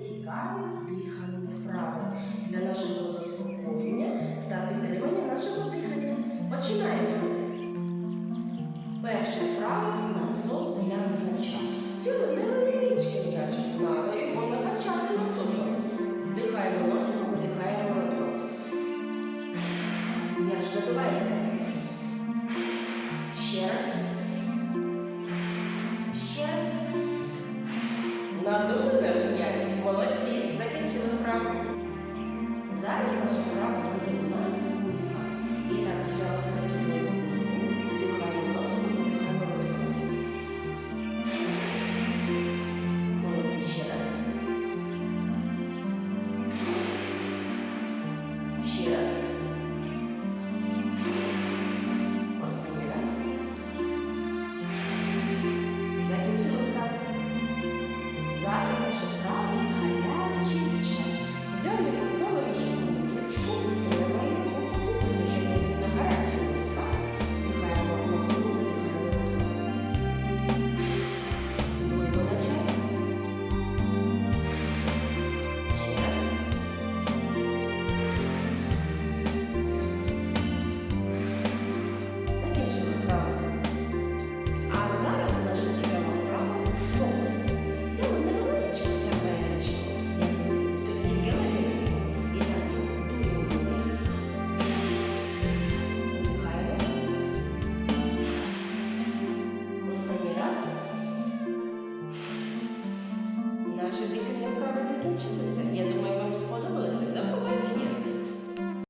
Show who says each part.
Speaker 1: цікаві дихальні вправи для нашого заспокоєння та підтримання нашого дихання. Починаємо. Перша вправа насос для м'яча. Сьогодні невеличкий м'яч. Надо його накачати насосом. Вдихаємо носом, видихаємо ротом. М'яч надувається. Ще раз. Ще раз. Надули Зараз